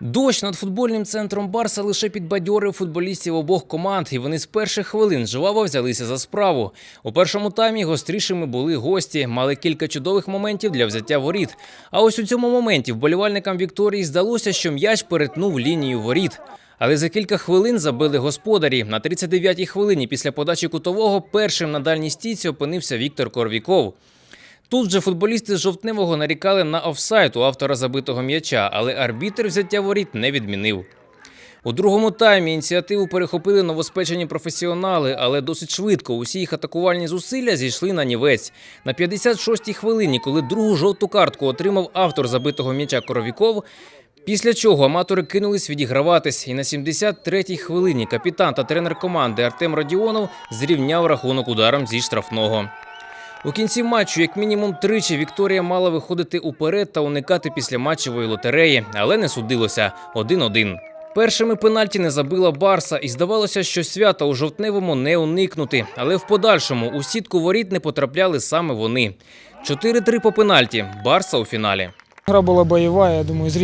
Дощ над футбольним центром Барса лише підбадьорив футболістів обох команд, і вони з перших хвилин жваво взялися за справу. У першому таймі гострішими були гості, мали кілька чудових моментів для взяття воріт. А ось у цьому моменті вболівальникам Вікторії здалося, що м'яч перетнув лінію воріт. Але за кілька хвилин забили господарі. На 39-й хвилині після подачі кутового першим на дальній стійці опинився Віктор Корвіков. Тут же футболісти з жовтневого нарікали на офсайд у автора забитого м'яча, але арбітр взяття воріт не відмінив. У другому таймі ініціативу перехопили новоспечені професіонали, але досить швидко усі їх атакувальні зусилля зійшли на нівець. На 56-й хвилині, коли другу жовту картку отримав автор забитого м'яча Коровіков, після чого аматори кинулись відіграватись, і на 73-й хвилині капітан та тренер команди Артем Радіонов зрівняв рахунок ударом зі штрафного. У кінці матчу, як мінімум тричі, Вікторія мала виходити уперед та уникати післяматчевої лотереї, але не судилося 1-1. Першими пенальті не забила Барса, і здавалося, що свята у жовтневому не уникнути. Але в подальшому у сітку воріт не потрапляли саме вони. 4-3 по пенальті. Барса у фіналі. Игра была боевая, я думаю, зрители